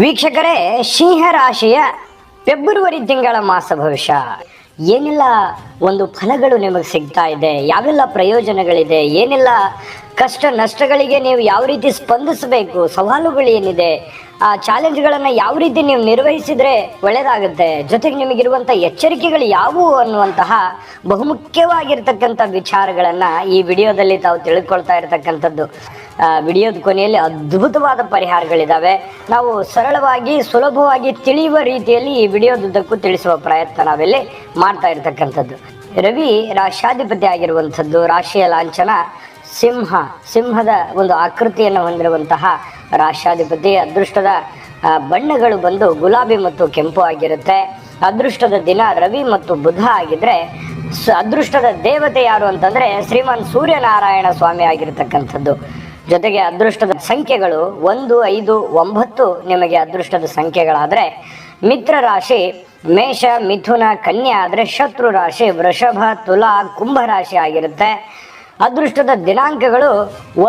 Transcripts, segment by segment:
ವೀಕ್ಷಕರೇ, ಸಿಂಹ ರಾಶಿಯ ಫೆಬ್ರವರಿ ತಿಂಗಳ ಮಾಸ ಭವಿಷ್ಯ. ಏನೆಲ್ಲ ಒಂದು ಫಲಗಳು ನಿಮಗೆ ಸಿಗ್ತಾ ಇದೆ? ಯಾವೆಲ್ಲ ಪ್ರಯೋಜನಗಳಿದೆ? ಏನೆಲ್ಲ ಕಷ್ಟ ನಷ್ಟಗಳಿಗೆ ನೀವು ಯಾವ ರೀತಿ ಸ್ಪಂದಿಸಬೇಕು? ಸವಾಲುಗಳು ಏನಿದೆ? ಆ ಚಾಲೆಂಜ್ಗಳನ್ನು ಯಾವ ರೀತಿ ನೀವು ನಿರ್ವಹಿಸಿದರೆ ಒಳ್ಳೆಯದಾಗುತ್ತೆ ಜೊತೆಗೆ ನಿಮಗಿರುವಂಥ ಎಚ್ಚರಿಕೆಗಳು ಯಾವುವು ಅನ್ನುವಂತಹ ಬಹುಮುಖ್ಯವಾಗಿರ್ತಕ್ಕಂಥ ವಿಚಾರಗಳನ್ನು ಈ ವಿಡಿಯೋದಲ್ಲಿ ತಾವು ತಿಳ್ಕೊಳ್ತಾ ಇರತಕ್ಕಂಥದ್ದು. ವಿಡಿಯೋದ ಕೊನೆಯಲ್ಲಿ ಅದ್ಭುತವಾದ ಪರಿಹಾರಗಳಿದ್ದಾವೆ ನಾವು ಸರಳವಾಗಿ, ಸುಲಭವಾಗಿ ತಿಳಿಯುವ ರೀತಿಯಲ್ಲಿ ಈ ವಿಡಿಯೋದುದ್ದಕ್ಕೂ ತಿಳಿಸುವ ಪ್ರಯತ್ನ ನಾವಿಲ್ಲಿ ಮಾಡ್ತಾ ಇರತಕ್ಕಂಥದ್ದು. ರವಿ ರಾಷ್ಟ್ರಾಧಿಪತಿ ಆಗಿರುವಂಥದ್ದು ರಾಶಿಯ ಲಾಂಛನ ಸಿಂಹ, ಸಿಂಹದ ಒಂದು ಆಕೃತಿಯನ್ನು ಹೊಂದಿರುವಂತಹ ರಾಷ್ಟ್ರಾಧಿಪತಿ. ಅದೃಷ್ಟದ ಬಣ್ಣಗಳು ಬಂದು ಗುಲಾಬಿ ಮತ್ತು ಕೆಂಪು ಆಗಿರುತ್ತೆ. ಅದೃಷ್ಟದ ದಿನ ರವಿ ಮತ್ತು ಬುಧ ಆಗಿದ್ರೆ ಅದೃಷ್ಟದ ದೇವತೆ ಯಾರು ಅಂತಂದ್ರೆ ಶ್ರೀಮಾನ್ ಸೂರ್ಯನಾರಾಯಣ ಸ್ವಾಮಿ ಆಗಿರತಕ್ಕಂಥದ್ದು. ಜೊತೆಗೆ ಅದೃಷ್ಟದ ಸಂಖ್ಯೆಗಳು ಒಂದು, ಐದು, ಒಂಬತ್ತು ನಿಮಗೆ ಅದೃಷ್ಟದ ಸಂಖ್ಯೆಗಳಾದರೆ ಮಿತ್ರ ರಾಶಿ, ಮೇಷ, ಮಿಥುನ, ಕನ್ಯಾ ಆದರೆ ಶತ್ರು ರಾಶಿ, ವೃಷಭ, ತುಲಾ, ಕುಂಭ ರಾಶಿ ಆಗಿರುತ್ತೆ. ಅದೃಷ್ಟದ ದಿನಾಂಕಗಳು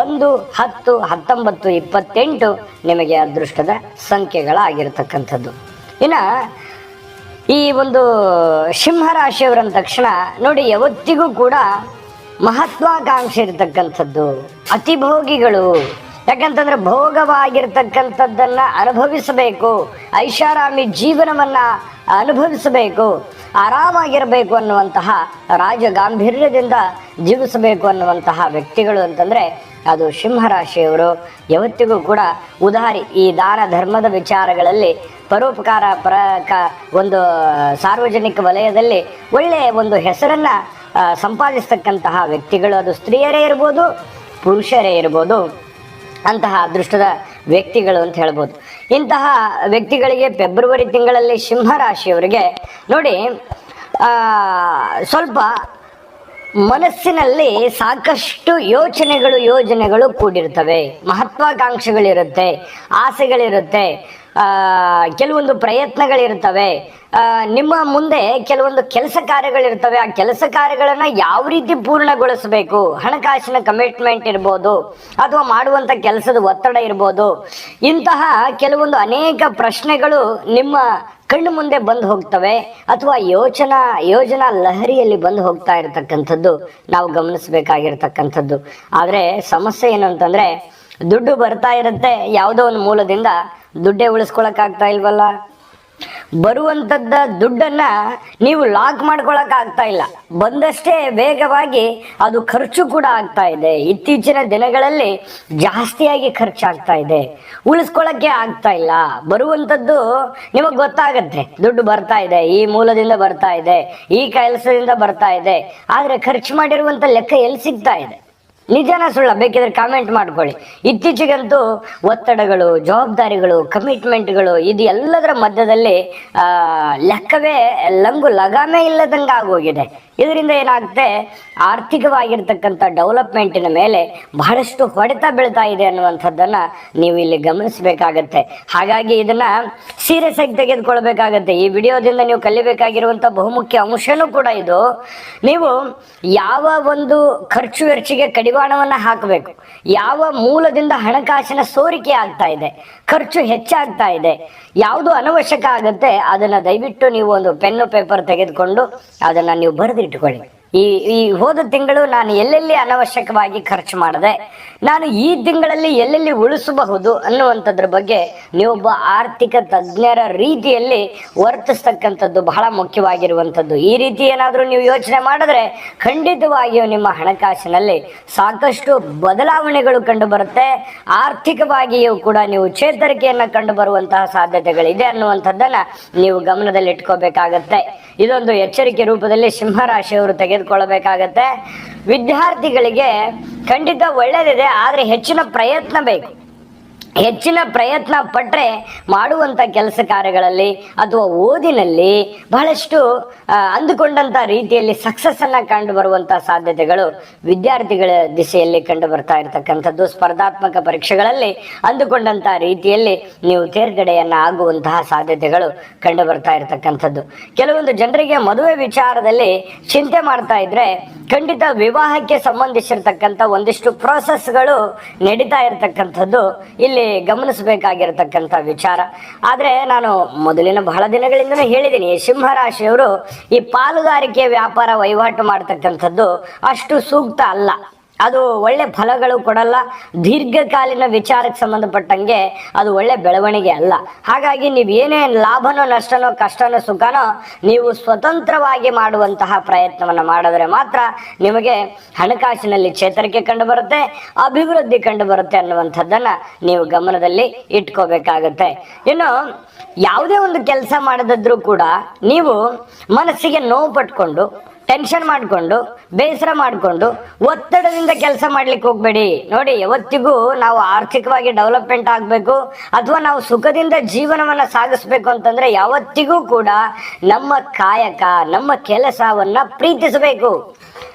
ಒಂದು, ಹತ್ತು, ಹತ್ತೊಂಬತ್ತು, ಇಪ್ಪತ್ತೆಂಟು ನಿಮಗೆ ಅದೃಷ್ಟದ ಸಂಖ್ಯೆಗಳಾಗಿರ್ತಕ್ಕಂಥದ್ದು. ಇನ್ನು ಈ ಒಂದು ಸಿಂಹ ರಾಶಿಯವರಂದ ತಕ್ಷಣ ನೋಡಿ, ಯಾವತ್ತಿಗೂ ಕೂಡ ಮಹತ್ವಾಕಾಂಕ್ಷೆ ಇರತಕ್ಕಂಥದ್ದು ಅತಿಭೋಗಿಗಳು. ಯಾಕಂತಂದ್ರೆ ಭೋಗವಾಗಿರ್ತಕ್ಕಂಥದ್ದನ್ನ ಅನುಭವಿಸಬೇಕು, ಐಷಾರಾಮಿ ಜೀವನವನ್ನ ಅನುಭವಿಸಬೇಕು, ಆರಾಮಾಗಿರಬೇಕು ಅನ್ನುವಂತಹ ರಾಜ ಗಾಂಭೀರ್ಯದಿಂದ ಜೀವಿಸಬೇಕು ಅನ್ನುವಂತಹ ವ್ಯಕ್ತಿಗಳು ಅಂತಂದ್ರೆ ಅದು ಸಿಂಹರಾಶಿಯವರು. ಯಾವತ್ತಿಗೂ ಕೂಡ ಉದಾರಿ, ಈ ದಾನ ಧರ್ಮದ ವಿಚಾರಗಳಲ್ಲಿ ಪರೋಪಕಾರ ಒಂದು ಸಾರ್ವಜನಿಕ ವಲಯದಲ್ಲಿ ಒಳ್ಳೆಯ ಒಂದು ಹೆಸರನ್ನ ಸಂಪಾದಿಸ್ತಕ್ಕಂತಹ ವ್ಯಕ್ತಿಗಳು ಅದು ಸ್ತ್ರೀಯರೇ ಇರ್ಬೋದು, ಪುರುಷರೇ ಇರ್ಬೋದು, ಅಂತಹ ಅದೃಷ್ಟದ ವ್ಯಕ್ತಿಗಳು ಅಂತ ಹೇಳ್ಬೋದು. ಇಂತಹ ವ್ಯಕ್ತಿಗಳಿಗೆ ಫೆಬ್ರವರಿ ತಿಂಗಳಲ್ಲಿ ಸಿಂಹ ರಾಶಿಯವರಿಗೆ ನೋಡಿ ಸ್ವಲ್ಪ ಮನಸ್ಸಿನಲ್ಲಿ ಸಾಕಷ್ಟು ಯೋಚನೆಗಳು, ಯೋಜನೆಗಳು ಕೂಡಿರ್ತವೆ. ಮಹತ್ವಾಕಾಂಕ್ಷೆಗಳಿರುತ್ತೆ, ಆಸೆಗಳಿರುತ್ತೆ. ಕೆಲವೊಂದು ಪ್ರಯತ್ನಗಳಿರ್ತವೆ. ನಿಮ್ಮ ಮುಂದೆ ಕೆಲವೊಂದು ಕೆಲಸ ಕಾರ್ಯಗಳಿರ್ತವೆ. ಆ ಕೆಲಸ ಕಾರ್ಯಗಳನ್ನು ಯಾವ ರೀತಿ ಪೂರ್ಣಗೊಳಿಸಬೇಕು? ಹಣಕಾಸಿನ ಕಮಿಟ್ಮೆಂಟ್ ಇರ್ಬೋದು, ಅಥವಾ ಮಾಡುವಂಥ ಕೆಲಸದ ಒತ್ತಡ ಇರ್ಬೋದು. ಇಂತಹ ಕೆಲವೊಂದು ಅನೇಕ ಪ್ರಶ್ನೆಗಳು ನಿಮ್ಮ ಕಣ್ಣು ಮುಂದೆ ಬಂದು ಹೋಗ್ತವೆ, ಅಥವಾ ಯೋಚನಾ, ಯೋಜನಾ ಲಹರಿಯಲ್ಲಿ ಬಂದು ಹೋಗ್ತಾ ಇರತಕ್ಕಂಥದ್ದು ನಾವು ಗಮನಿಸಬೇಕಾಗಿರ್ತಕ್ಕಂಥದ್ದು. ಆದರೆ ಸಮಸ್ಯೆ ಏನು ದುಡ್ಡು ಬರ್ತಾ ಇರುತ್ತೆ ಯಾವುದೋ ಒಂದು ಮೂಲದಿಂದ ದುಡ್ಡೇ ಉಳಿಸ್ಕೊಳಕ್ಕಾಗ್ತಾ ಇಲ್ವಲ್ಲ? ಬರುವಂತದ್ದ ದುಡ್ಡನ್ನ ನೀವು ಲಾಕ್ ಮಾಡ್ಕೊಳಕ್ ಆಗ್ತಾ ಇಲ್ಲ. ಬಂದಷ್ಟೇ ವೇಗವಾಗಿ ಅದು ಖರ್ಚು ಕೂಡ ಆಗ್ತಾ ಇದೆ. ಇತ್ತೀಚಿನ ದಿನಗಳಲ್ಲಿ ಜಾಸ್ತಿಯಾಗಿ ಖರ್ಚಾಗ್ತಾ ಇದೆ. ಉಳಿಸ್ಕೊಳಕ್ಕೆ ಆಗ್ತಾ ಇಲ್ಲ. ಬರುವಂಥದ್ದು ನಿಮಗೆ ಗೊತ್ತಾಗತ್ತೆ. ದುಡ್ಡು ಬರ್ತಾ ಇದೆ, ಈ ಮೂಲದಿಂದ ಬರ್ತಾ ಇದೆ, ಈ ಕೆಲಸದಿಂದ ಬರ್ತಾ ಇದೆ. ಆದ್ರೆ ಖರ್ಚು ಮಾಡಿರುವಂತ ಲೆಕ್ಕ ಎಲ್ಲಿ ಸಿಗ್ತಾ ಇದೆ? ನಿಜನ ಸುಳ್ಳ ಬೇಕಿದ್ರೆ ಕಾಮೆಂಟ್ ಮಾಡ್ಕೊಳ್ಳಿ. ಇತ್ತೀಚೆಗಂತೂ ಒತ್ತಡಗಳು, ಜವಾಬ್ದಾರಿಗಳು ಕಮಿಟ್ಮೆಂಟ್ಗಳು ಇದು ಎಲ್ಲದರ ಮಧ್ಯದಲ್ಲಿ ಲೆಕ್ಕವೇ ಲಂಗು ಲಗಾಮೇ ಇಲ್ಲದಂಗೆ ಆಗೋಗಿದೆ ಇದರಿಂದ ಏನಾಗುತ್ತೆ? ಆರ್ಥಿಕವಾಗಿರ್ತಕ್ಕಂಥ ಡೆವಲಪ್ಮೆಂಟಿನ ಮೇಲೆ ಬಹಳಷ್ಟು ಹೊಡೆತ ಬೀಳ್ತಾ ಇದೆ ಅನ್ನುವಂಥದ್ದನ್ನು ನೀವು ಇಲ್ಲಿ ಗಮನಿಸಬೇಕಾಗತ್ತೆ. ಹಾಗಾಗಿ ಇದನ್ನ ಸೀರಿಯಸ್ ಆಗಿ ತೆಗೆದುಕೊಳ್ಬೇಕಾಗತ್ತೆ. ಈ ವಿಡಿಯೋದಿಂದ ನೀವು ಕಲಿಬೇಕಾಗಿರುವಂಥ ಬಹುಮುಖ್ಯ ಅಂಶನೂ ಕೂಡ ಇದು. ನೀವು ಯಾವ ಒಂದು ಖರ್ಚು ವೆಚ್ಚಿಗೆ ಕಡಿವಾಣವನ್ನು ಹಾಕಬೇಕು. ಯಾವ ಮೂಲದಿಂದ ಹಣಕಾಸಿನ ಸೋರಿಕೆ ಆಗ್ತಾ ಇದೆ. ಖರ್ಚು ಹೆಚ್ಚಾಗ್ತಾ ಇದೆ. ಯಾವುದು ಅನವಶ್ಯಕ ಆಗುತ್ತೆ, ಅದನ್ನ ದಯವಿಟ್ಟು ನೀವು ಒಂದು ಪೆನ್ನು, ಪೇಪರ್ ತೆಗೆದುಕೊಂಡು ಅದನ್ನ ನೀವು ಬರೆದಿಟ್ಟುಕೊಳ್ಳಿ ಈ ಈ ಹೋದ ತಿಂಗಳು ನಾನು ಎಲ್ಲೆಲ್ಲಿ ಅನವಶ್ಯಕವಾಗಿ ಖರ್ಚು ಮಾಡಿದೆ, ನಾನು ಈ ತಿಂಗಳಲ್ಲಿ ಎಲ್ಲೆಲ್ಲಿ ಉಳಿಸಬಹುದು ಅನ್ನುವಂಥದ್ರ ಬಗ್ಗೆ ನೀವೊಬ್ಬ ಆರ್ಥಿಕ ತಜ್ಞರ ರೀತಿಯಲ್ಲಿ ವರ್ತಿಸ್ತಕ್ಕಂಥದ್ದು ಬಹಳ ಮುಖ್ಯವಾಗಿರುವಂಥದ್ದು. ಈ ರೀತಿ ಏನಾದರೂ ನೀವು ಯೋಚನೆ ಮಾಡಿದ್ರೆ ಖಂಡಿತವಾಗಿಯೂ ನಿಮ್ಮ ಹಣಕಾಸಿನಲ್ಲಿ ಸಾಕಷ್ಟು ಬದಲಾವಣೆಗಳು ಕಂಡು ಬರುತ್ತೆ ಆರ್ಥಿಕವಾಗಿಯೂ ಕೂಡ ನೀವು ಚೇತರಿಕೆಯನ್ನು ಕಂಡು ಬರುವಂತಹ ಸಾಧ್ಯತೆಗಳಿದೆ ಅನ್ನುವಂಥದ್ದನ್ನು ನೀವು ಗಮನದಲ್ಲಿ ಇಟ್ಕೋಬೇಕಾಗತ್ತೆ ಇದೊಂದು ಎಚ್ಚರಿಕೆ ರೂಪದಲ್ಲಿ ಸಿಂಹರಾಶಿಯವರು ತೆಗೆದುಕೊಳ್ಳಬೇಕಾಗತ್ತೆ ವಿದ್ಯಾರ್ಥಿಗಳಿಗೆ ಖಂಡಿತ ಒಳ್ಳೆಯದಿದೆ ಆದರೆ ಹೆಚ್ಚಿನ ಪ್ರಯತ್ನ ಬೇಕು. ಹೆಚ್ಚಿನ ಪ್ರಯತ್ನ ಪಟ್ಟರೆ ಮಾಡುವಂಥ ಕೆಲಸ ಕಾರ್ಯಗಳಲ್ಲಿ ಅಥವಾ ಓದಿನಲ್ಲಿ ಬಹಳಷ್ಟು ಅಂದುಕೊಂಡಂಥ ರೀತಿಯಲ್ಲಿ ಸಕ್ಸಸ್ಸನ್ನು ಕಂಡು ಬರುವಂಥ ಸಾಧ್ಯತೆಗಳು ವಿದ್ಯಾರ್ಥಿಗಳ ದಿಸೆಯಲ್ಲಿ ಕಂಡು ಬರ್ತಾ ಇರತಕ್ಕಂಥದ್ದು. ಸ್ಪರ್ಧಾತ್ಮಕ ಪರೀಕ್ಷೆಗಳಲ್ಲಿ ಅಂದುಕೊಂಡಂಥ ರೀತಿಯಲ್ಲಿ ನೀವು ತೇರ್ಗಡೆಯನ್ನ ಆಗುವಂತಹ ಸಾಧ್ಯತೆಗಳು ಕಂಡು ಬರ್ತಾ ಇರತಕ್ಕಂಥದ್ದು. ಕೆಲವೊಂದು ಜನರಿಗೆ ಮದುವೆ ವಿಚಾರದಲ್ಲಿ ಚಿಂತೆ ಮಾಡ್ತಾ ಇದ್ರೆ ಖಂಡಿತ ವಿವಾಹಕ್ಕೆ ಸಂಬಂಧಿಸಿರ್ತಕ್ಕಂಥ ಒಂದಿಷ್ಟು ಪ್ರೋಸೆಸ್ಗಳು ನಡೀತಾ ಇರತಕ್ಕಂಥದ್ದು ಇಲ್ಲಿ ಗಮನಿಸಬೇಕಾಗಿರತಕ್ಕಂಥ ವಿಚಾರ. ಆದರೆ ನಾನು ಮೊದಲಿನ ಬಹಳ ದಿನಗಳಿಂದಲೂ ಹೇಳಿದ್ದೀನಿ ಸಿಂಹರಾಶಿಯವರು ಈ ಪಾಲುಗಾರಿಕೆ ವ್ಯಾಪಾರ ವಹಿವಾಟು ಮಾಡ್ತಕ್ಕಂಥದ್ದು ಅಷ್ಟು ಸೂಕ್ತ ಅಲ್ಲ. ಅದು ಒಳ್ಳೆ ಫಲಗಳು ಕೊಡಲ್ಲ. ದೀರ್ಘಕಾಲೀನ ವಿಚಾರಕ್ಕೆ ಸಂಬಂಧಪಟ್ಟಂಗೆ ಅದು ಒಳ್ಳೆ ಬೆಳವಣಿಗೆ ಅಲ್ಲ. ಹಾಗಾಗಿ ನೀವು ಏನೇ ಲಾಭನೋ ನಷ್ಟನೋ ಕಷ್ಟನೋ ಸುಖನೋ ನೀವು ಸ್ವತಂತ್ರವಾಗಿ ಮಾಡುವಂತಹ ಪ್ರಯತ್ನವನ್ನು ಮಾಡಿದ್ರೆ ಮಾತ್ರ ನಿಮಗೆ ಹಣಕಾಸಿನಲ್ಲಿ ಚೇತರಿಕೆ ಕಂಡು ಬರುತ್ತೆ ಅಭಿವೃದ್ಧಿ ಕಂಡು ಬರುತ್ತೆ ಅನ್ನುವಂಥದ್ದನ್ನ ನೀವು ಗಮನದಲ್ಲಿ ಇಟ್ಕೋಬೇಕಾಗತ್ತೆ. ಇನ್ನು ಯಾವುದೇ ಒಂದು ಕೆಲಸ ಮಾಡದಿದ್ರೂ ಕೂಡ ನೀವು ಮನಸ್ಸಿಗೆ ನೋವು ಪಟ್ಕೊಂಡು ಟೆನ್ಷನ್ ಮಾಡಿಕೊಂಡು, ಬೇಸರ ಮಾಡಿಕೊಂಡು, ಒತ್ತಡದಿಂದ ಕೆಲಸ ಮಾಡ್ಲಿಕ್ಕೆ ಹೋಗ್ಬೇಡಿ. ನೋಡಿ, ಯಾವತ್ತಿಗೂ ನಾವು ಆರ್ಥಿಕವಾಗಿ ಡೆವಲಪ್ಮೆಂಟ್ ಆಗಬೇಕು, ಅಥವಾ ನಾವು ಸುಖದಿಂದ ಜೀವನವನ್ನ ಸಾಗಿಸ್ಬೇಕು ಅಂತಂದ್ರೆ ಯಾವತ್ತಿಗೂ ಕೂಡ ನಮ್ಮ ಕಾಯಕ, ನಮ್ಮ ಕೆಲಸವನ್ನ ಪ್ರೀತಿಸಬೇಕು.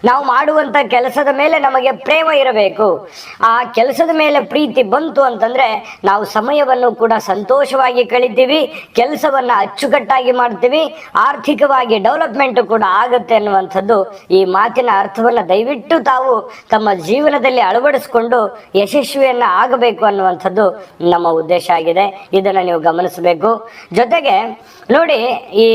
ನಾವು ಮಾಡುವಂತ ಕೆಲಸದ ಮೇಲೆ ನಮಗೆ ಪ್ರೇಮ ಇರಬೇಕು. ಆ ಕೆಲಸದ ಮೇಲೆ ಪ್ರೀತಿ ಬಂತು ಅಂತಂದ್ರೆ ನಾವು ಸಮಯವನ್ನು ಕೂಡ ಸಂತೋಷವಾಗಿ ಕಳಿತೀವಿ, ಕೆಲಸವನ್ನ ಅಚ್ಚುಕಟ್ಟಾಗಿ ಮಾಡ್ತೀವಿ, ಆರ್ಥಿಕವಾಗಿ ಡೆವಲಪ್ಮೆಂಟ್ ಕೂಡ ಆಗುತ್ತೆ ಅನ್ನುವಂಥದ್ದು ಈ ಮಾತಿನ ಅರ್ಥವನ್ನ ದಯವಿಟ್ಟು ತಾವು ತಮ್ಮ ಜೀವನದಲ್ಲಿ ಅಳವಡಿಸಿಕೊಂಡು ಯಶಸ್ವಿಯನ್ನ ಆಗಬೇಕು ಅನ್ನುವಂಥದ್ದು ನಮ್ಮ ಉದ್ದೇಶ ಆಗಿದೆ. ಇದನ್ನ ನೀವು ಗಮನಿಸಬೇಕು. ಜೊತೆಗೆ ನೋಡಿ ಈ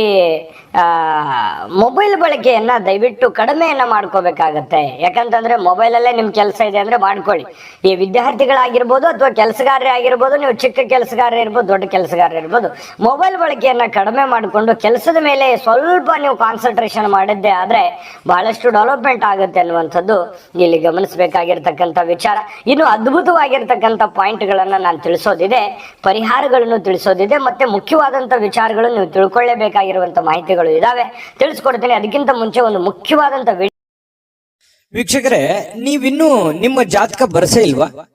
ಮೊಬೈಲ್ ಬಳಕೆಯನ್ನ ದಯವಿಟ್ಟು ಕಡಿಮೆಯನ್ನ ಮಾಡ್ಕೋಬೇಕಾಗತ್ತೆ. ಯಾಕಂತಂದ್ರೆ ಮೊಬೈಲಲ್ಲೇ ನಿಮ್ ಕೆಲಸ ಇದೆ ಅಂದ್ರೆ ಮಾಡ್ಕೊಳ್ಳಿ. ಈ ವಿದ್ಯಾರ್ಥಿಗಳಾಗಿರ್ಬೋದು ಅಥವಾ ಕೆಲಸಗಾರರೇ ಆಗಿರ್ಬೋದು, ನೀವು ಚಿಕ್ಕ ಕೆಲಸಗಾರ ಇರ್ಬೋದು, ದೊಡ್ಡ ಕೆಲಸಗಾರ ಇರ್ಬೋದು ಮೊಬೈಲ್ ಬಳಕೆಯನ್ನ ಕಡಿಮೆ ಮಾಡಿಕೊಂಡು ಕೆಲಸದ ಮೇಲೆ ಸ್ವಲ್ಪ ನೀವು ಕಾನ್ಸಂಟ್ರೇಷನ್ ಮಾಡಿದ್ದೆ ಆದ್ರೆ ಬಹಳಷ್ಟು ಡೆವಲಪ್ಮೆಂಟ್ ಆಗುತ್ತೆ ಅನ್ನುವಂಥದ್ದು ಇಲ್ಲಿ ಗಮನಿಸಬೇಕಾಗಿರ್ತಕ್ಕಂಥ ವಿಚಾರ. ಇನ್ನು ಅದ್ಭುತವಾಗಿರ್ತಕ್ಕಂಥ ಪಾಯಿಂಟ್ಗಳನ್ನ ನಾನು ತಿಳಿಸೋದಿದೆ, ಪರಿಹಾರಗಳನ್ನು ತಿಳಿಸೋದಿದೆ, ಮತ್ತೆ ಮುಖ್ಯವಾದಂತ ವಿಚಾರಗಳನ್ನು ನೀವು ತಿಳ್ಕೊಳ್ಳೇಬೇಕಾಗಿರುವಂಥ ಮಾಹಿತಿಗಳು ಇದಾವೆ. ತಿಳಿಸ್ಕೊಡ್ತೇನೆ. ಅದಕ್ಕಿಂತ ಮುಂಚೆ ಒಂದು ಮುಖ್ಯವಾದಂತ ವೀಕ್ಷಕರೇ ನೀವಿನ್ನೂ ನಿಮ್ಮ ಜಾತಕ ಬರಸೇ ಇಲ್ವಾ?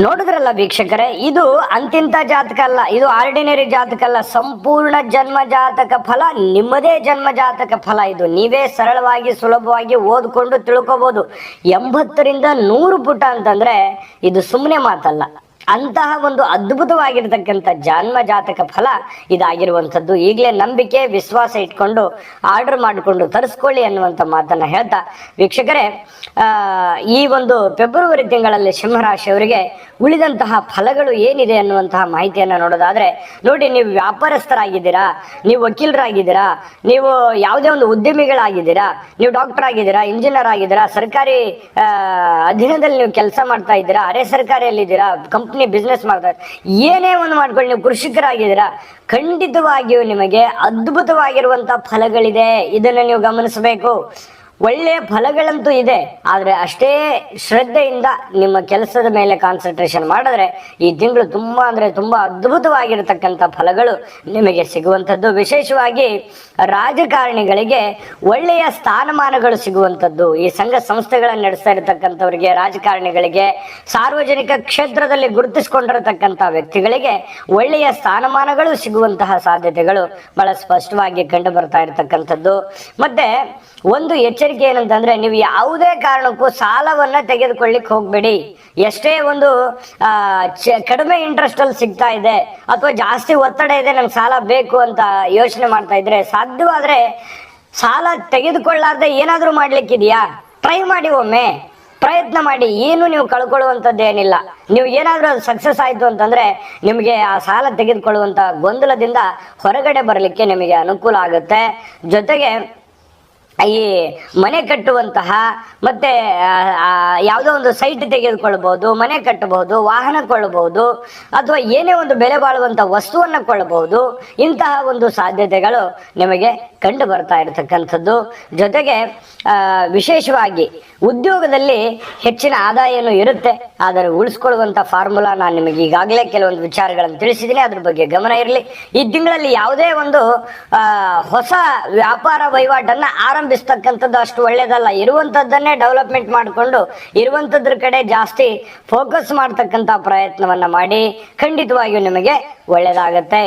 ನೋಡಿದ್ರಲ್ಲ ವೀಕ್ಷಕರೇ, ಇದು ಅಂತಿಂತ ಜಾತಕ ಅಲ್ಲ, ಇದು ಆರ್ಡಿನರಿ ಜಾತಕ ಅಲ್ಲ, ಸಂಪೂರ್ಣ ಜನ್ಮ ಜಾತಕ ಫಲ, ನಿಮ್ಮದೇ ಜನ್ಮ ಜಾತಕ ಫಲ ಇದು. ನೀವೇ ಸರಳವಾಗಿ, ಸುಲಭವಾಗಿ ಓದ್ಕೊಂಡು ತಿಳ್ಕೊಬಹುದು ಎಂಬತ್ತರಿಂದ ನೂರು ಪುಟ ಅಂತಂದ್ರೆ ಇದು ಸುಮ್ಮನೆ ಮಾತಲ್ಲ. ಅಂತಹ ಒಂದು ಅದ್ಭುತವಾಗಿರ್ತಕ್ಕಂಥ ಜನ್ಮ ಜಾತಕ ಫಲ ಇದಾಗಿರುವಂಥದ್ದು. ಈಗಲೇ ನಂಬಿಕೆ, ವಿಶ್ವಾಸ ಇಟ್ಕೊಂಡು ಆರ್ಡರ್ ಮಾಡಿಕೊಂಡು ತರಿಸ್ಕೊಳ್ಳಿ ಅನ್ನುವಂಥ ಮಾತನ್ನ ಹೇಳ್ತಾ ವೀಕ್ಷಕರೇ ಈ ಒಂದು ಫೆಬ್ರವರಿ ತಿಂಗಳಲ್ಲಿ ಸಿಂಹರಾಶಿಯವರಿಗೆ ಉಳಿದಂತಹ ಫಲಗಳು ಏನಿದೆ ಅನ್ನುವಂತಹ ಮಾಹಿತಿಯನ್ನ ನೋಡೋದಾದ್ರೆ, ನೋಡಿ ನೀವು ವ್ಯಾಪಾರಸ್ಥರಾಗಿದ್ದೀರಾ, ನೀವು ವಕೀಲರಾಗಿದ್ದೀರಾ, ನೀವು ಯಾವುದೇ ಒಂದು ಉದ್ಯಮಿಗಳಾಗಿದ್ದೀರಾ, ನೀವು ಡಾಕ್ಟರ್ ಆಗಿದ್ದೀರಾ ಇಂಜಿನಿಯರ್ ಆಗಿದ್ದೀರಾ, ಸರ್ಕಾರಿ ಅಧೀನದಲ್ಲಿ ನೀವು ಕೆಲಸ ಮಾಡ್ತಾ ಇದ್ದೀರಾ, ಅರೆ ಸರ್ಕಾರಿಯಲ್ಲಿದ್ದೀರಾ ಕಂಪ್ನಿ ಬಿಸ್ನೆಸ್ ಮಾಡ್ತಾ ಏನೇ ಒಂದು ಮಾಡ್ಕೊಳ್ಳಿ, ನೀವು ಕೃಷಿಕರಾಗಿದ್ದೀರಾ, ಖಂಡಿತವಾಗಿಯೂ ನಿಮಗೆ ಅದ್ಭುತವಾಗಿರುವಂತ ಫಲಗಳಿದೆ. ಇದನ್ನು ನೀವು ಗಮನಿಸಬೇಕು. ಒಳ್ಳೆಯ ಫಲಗಳಂತೂ ಇದೆ, ಆದರೆ ಅಷ್ಟೇ ಶ್ರದ್ಧೆಯಿಂದ ನಿಮ್ಮ ಕೆಲಸದ ಮೇಲೆ ಕಾನ್ಸಂಟ್ರೇಷನ್ ಮಾಡಿದ್ರೆ ಈ ತಿಂಗಳು ತುಂಬ ಅಂದರೆ ತುಂಬ ಅದ್ಭುತವಾಗಿರತಕ್ಕಂಥ ಫಲಗಳು ನಿಮಗೆ ಸಿಗುವಂಥದ್ದು. ವಿಶೇಷವಾಗಿ ರಾಜಕಾರಣಿಗಳಿಗೆ ಒಳ್ಳೆಯ ಸ್ಥಾನಮಾನಗಳು ಸಿಗುವಂಥದ್ದು. ಈ ಸಂಘ ಸಂಸ್ಥೆಗಳನ್ನು ನಡೆಸ್ತಾ ಇರತಕ್ಕಂಥವರಿಗೆ, ರಾಜಕಾರಣಿಗಳಿಗೆ, ಸಾರ್ವಜನಿಕ ಕ್ಷೇತ್ರದಲ್ಲಿ ಗುರುತಿಸಿಕೊಂಡಿರತಕ್ಕಂಥ ವ್ಯಕ್ತಿಗಳಿಗೆ ಒಳ್ಳೆಯ ಸ್ಥಾನಮಾನಗಳು ಸಿಗುವಂತಹ ಸಾಧ್ಯತೆಗಳು ಬಹಳ ಸ್ಪಷ್ಟವಾಗಿ ಕಂಡು ಬರ್ತಾ ಇರತಕ್ಕಂಥದ್ದು. ಮತ್ತೆ ಒಂದು ಎಚ್ಚರಿಕೆ ಏನಂತಂದ್ರೆ ನೀವು ಯಾವುದೇ ಕಾರಣಕ್ಕೂ ಸಾಲವನ್ನ ತೆಗೆದುಕೊಳ್ಳಿಕ್ ಹೋಗ್ಬೇಡಿ. ಎಷ್ಟೇ ಒಂದು ಕಡಿಮೆ ಇಂಟ್ರೆಸ್ಟ್ ಅಲ್ಲಿ ಸಿಗ್ತಾ ಇದೆ ಅಥವಾ ಜಾಸ್ತಿ ಒತ್ತಡ ಇದೆ ನಮ್ಗೆ ಸಾಲ ಬೇಕು ಅಂತ ಯೋಚನೆ ಮಾಡ್ತಾ ಇದ್ರೆ ಸಾಧ್ಯವಾದ್ರೆ ಸಾಲ ತೆಗೆದುಕೊಳ್ಳಾರ್ದೆ ಏನಾದ್ರೂ ಮಾಡ್ಲಿಕ್ಕಿದೆಯಾ? ಟ್ರೈ ಮಾಡಿ ಒಮ್ಮೆ. ಪ್ರಯತ್ನ ಮಾಡಿ. ಏನು ನೀವು ಕಳ್ಕೊಳ್ಳುವಂಥದ್ದು ಏನಿಲ್ಲ. ನೀವು ಏನಾದರೂ ಸಕ್ಸಸ್ ಆಯಿತು ಅಂತಂದ್ರೆ ನಿಮಗೆ ಆ ಸಾಲ ತೆಗೆದುಕೊಳ್ಳುವಂಥ ಗೊಂದಲದಿಂದ ಹೊರಗಡೆ ಬರಲಿಕ್ಕೆ ನಿಮಗೆ ಅನುಕೂಲ ಆಗುತ್ತೆ. ಜೊತೆಗೆ ಈ ಮನೆ ಕಟ್ಟುವಂತಹ, ಮತ್ತೆ ಯಾವುದೋ ಒಂದು ಸೈಟ್ ತೆಗೆದುಕೊಳ್ಳಬಹುದು ಮನೆ ಕಟ್ಟಬಹುದು, ವಾಹನ ಕೊಳ್ಳಬಹುದು, ಅಥವಾ ಏನೇ ಒಂದು ಬೆಲೆ ಬಾಳುವಂತ ವಸ್ತುವನ್ನು ಕೊಳ್ಳಬಹುದು, ಇಂತಹ ಒಂದು ಸಾಧ್ಯತೆಗಳು ನಿಮಗೆ ಕಂಡು ಬರ್ತಾ ಇರತಕ್ಕಂಥದ್ದು. ಜೊತೆಗೆ ವಿಶೇಷವಾಗಿ ಉದ್ಯೋಗದಲ್ಲಿ ಹೆಚ್ಚಿನ ಆದಾಯನು ಇರುತ್ತೆ. ಆದರೆ ಉಳಿಸ್ಕೊಳ್ಳುವಂತ ಫಾರ್ಮುಲಾ ನಾನು ನಿಮಗೆ ಈಗಾಗಲೇ ಕೆಲವೊಂದು ವಿಚಾರಗಳನ್ನು ತಿಳಿಸಿದ್ದೀನಿ. ಅದ್ರ ಬಗ್ಗೆ ಗಮನ ಇರಲಿ. ಈ ತಿಂಗಳಲ್ಲಿ ಯಾವುದೇ ಒಂದು ಹೊಸ ವ್ಯಾಪಾರ ವಹಿವಾಟನ್ನ ಆರಂಭ ಅವಲಂಬಿಸ್ತಕ್ಕಂಥದ್ದು ಅಷ್ಟು ಒಳ್ಳೇದಲ್ಲ. ಇರುವಂತದ್ದನ್ನೇ ಡೆವಲಪ್ಮೆಂಟ್ ಮಾಡಿಕೊಂಡು ಇರುವಂತದ್ರ ಕಡೆ ಜಾಸ್ತಿ ಫೋಕಸ್ ಮಾಡ್ತಕ್ಕಂಥ ಪ್ರಯತ್ನವನ್ನ ಮಾಡಿ ಖಂಡಿತವಾಗಿಯೂ ನಿಮಗೆ ಒಳ್ಳೇದಾಗತ್ತೆ.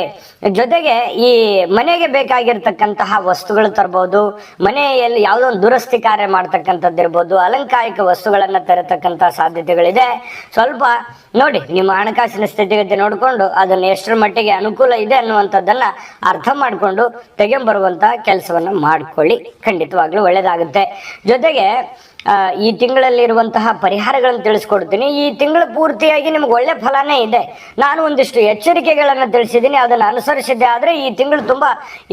ಜೊತೆಗೆ ಈ ಮನೆಗೆ ಬೇಕಾಗಿರ್ತಕ್ಕಂತಹ ವಸ್ತುಗಳು ತರಬಹುದು ಮನೆಯಲ್ಲಿ ಯಾವುದೋ ಒಂದು ದುರಸ್ತಿ ಕಾರ್ಯ ಮಾಡ್ತಕ್ಕಂಥದ್ದು ಇರ್ಬೋದು ಅಲಂಕಾರಿಕ ವಸ್ತುಗಳನ್ನ ತರತಕ್ಕಂಥ ಸಾಧ್ಯತೆಗಳಿದೆ. ಸ್ವಲ್ಪ ನೋಡಿ, ನಿಮ್ಮ ಹಣಕಾಸಿನ ಸ್ಥಿತಿಗತಿ ನೋಡಿಕೊಂಡು ಅದನ್ನು ಎಷ್ಟರ ಮಟ್ಟಿಗೆ ಅನುಕೂಲ ಇದೆ ಅನ್ನುವಂಥದ್ದನ್ನ ಅರ್ಥ ಮಾಡಿಕೊಂಡು ತೆಗೆಂಬರುವಂತ ಕೆಲಸವನ್ನು ಮಾಡ್ಕೊಳ್ಳಿ. ಖಂಡಿತವಾಗ್ಲೂ ಒಳ್ಳೇದಾಗುತ್ತೆ. ಜೊತೆಗೆ ಈ ತಿಂಗಳಲ್ಲಿರುವಂತಹ ಪರಿಹಾರಗಳನ್ನು ತಿಳಿಸ್ಕೊಡ್ತೀನಿ. ಈ ತಿಂಗಳು ಪೂರ್ತಿಯಾಗಿ ನಿಮ್ಗೆ ಒಳ್ಳೆ ಫಲನೇ ಇದೆ. ನಾನು ಒಂದಿಷ್ಟು ಎಚ್ಚರಿಕೆಗಳನ್ನು ತಿಳಿಸಿದ್ದೀನಿ. ಅದನ್ನು ಅನುಸರಿಸಿದ್ದೆ. ಆದರೆ ಈ ತಿಂಗಳು ತುಂಬ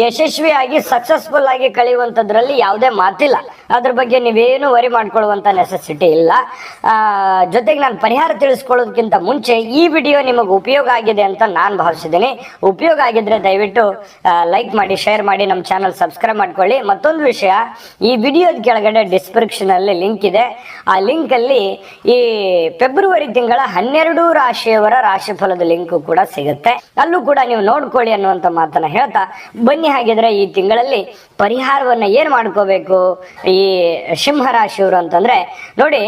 ಯಶಸ್ವಿಯಾಗಿ ಸಕ್ಸಸ್ಫುಲ್ ಆಗಿ ಕಳೆಯುವಂಥದ್ರಲ್ಲಿ ಯಾವುದೇ ಮಾತಿಲ್ಲ. ಅದ್ರ ಬಗ್ಗೆ ನೀವೇನು ವರಿ ಮಾಡ್ಕೊಳ್ಳುವಂಥ ನೆಸೆಸಿಟಿ ಇಲ್ಲ. ಜೊತೆಗೆ ನಾನು ಪರಿಹಾರ ತಿಳಿಸ್ಕೊಳ್ಳೋದಕ್ಕಿಂತ ಮುಂಚೆ ಈ ವಿಡಿಯೋ ನಿಮಗೆ ಉಪಯೋಗ ಆಗಿದೆ ಅಂತ ನಾನು ಭಾವಿಸಿದ್ದೀನಿ. ಉಪಯೋಗ ಆಗಿದ್ರೆ ದಯವಿಟ್ಟು ಲೈಕ್ ಮಾಡಿ ಶೇರ್ ಮಾಡಿ, ನಮ್ಮ ಚಾನಲ್ ಸಬ್ಸ್ಕ್ರೈಬ್ ಮಾಡ್ಕೊಳ್ಳಿ. ಮತ್ತೊಂದು ವಿಷಯ, ಈ ವಿಡಿಯೋದ ಕೆಳಗಡೆ ಡಿಸ್ಕ್ರಿಪ್ಷನ್ ಅಲ್ಲಿ ಲಿಂಕ್ ಇದೆ. ಆ ಲಿಂಕ್ ಅಲ್ಲಿ ಈ ಫೆಬ್ರವರಿ ತಿಂಗಳ ಹನ್ನೆರಡು ರಾಶಿಯವರ ರಾಶಿಫಲದ ಲಿಂಕ್ ಕೂಡ ಸಿಗುತ್ತೆ. ಅಲ್ಲೂ ಕೂಡ ನೀವು ನೋಡ್ಕೊಳ್ಳಿ ಅನ್ನುವಂತ ಮಾತನ್ನ ಹೇಳ್ತಾ ಬನ್ನಿ ಹಾಗಿದ್ರೆ ಈ ತಿಂಗಳಲ್ಲಿ ಪರಿಹಾರವನ್ನ ಏನ್ ಮಾಡ್ಕೋಬೇಕು? ಈ ಸಿಂಹ ರಾಶಿಯವರು ಅಂತಂದ್ರೆ ನೋಡಿ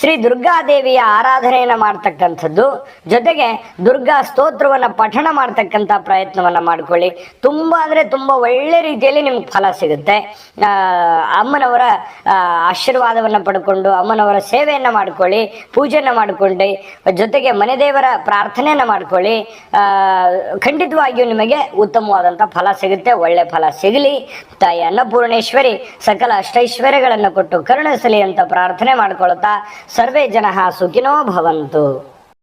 ಶ್ರೀ ದುರ್ಗಾದೇವಿಯ ಆರಾಧನೆಯನ್ನ ಮಾಡ್ತಕ್ಕಂಥದ್ದು ಜೊತೆಗೆ ದುರ್ಗಾ ಸ್ತೋತ್ರವನ್ನ ಪಠಣ ಮಾಡ್ತಕ್ಕಂತ ಪ್ರಯತ್ನವನ್ನ ಮಾಡ್ಕೊಳ್ಳಿ. ತುಂಬಾ ಅಂದ್ರೆ ತುಂಬಾ ಒಳ್ಳೆ ರೀತಿಯಲ್ಲಿ ನಿಮ್ಗೆ ಫಲ ಸಿಗುತ್ತೆ. ಅಮ್ಮನವರ ಆ, ಆಶೀರ್ವಾದವನ್ನ ಪಡ್ಕೊಂಡು ಅಮ್ಮನವರ ಸೇವೆಯನ್ನು ಮಾಡ್ಕೊಳ್ಳಿ, ಪೂಜೆಯನ್ನು ಮಾಡ್ಕೊಂಡು, ಜೊತೆಗೆ ಮನೆ ದೇವರ ಪ್ರಾರ್ಥನೆಯನ್ನು ಮಾಡ್ಕೊಳ್ಳಿ. ಖಂಡಿತವಾಗಿಯೂ ನಿಮಗೆ ಉತ್ತಮವಾದಂಥ ಫಲ ಸಿಗುತ್ತೆ, ಒಳ್ಳೆ ಫಲ ಸಿಗಲಿ. ತಾಯಿ ಅನ್ನಪೂರ್ಣೇಶ್ವರಿ ಸಕಲ ಅಷ್ಟೈಶ್ವರ್ಯಗಳನ್ನು ಕೊಟ್ಟು ಕರುಣಿಸಲಿ ಅಂತ ಪ್ರಾರ್ಥನೆ ಮಾಡ್ಕೊಳ್ತಾ, ಸರ್ವೇ ಜನ ಸುಖಿನೋ ಭವಂತು.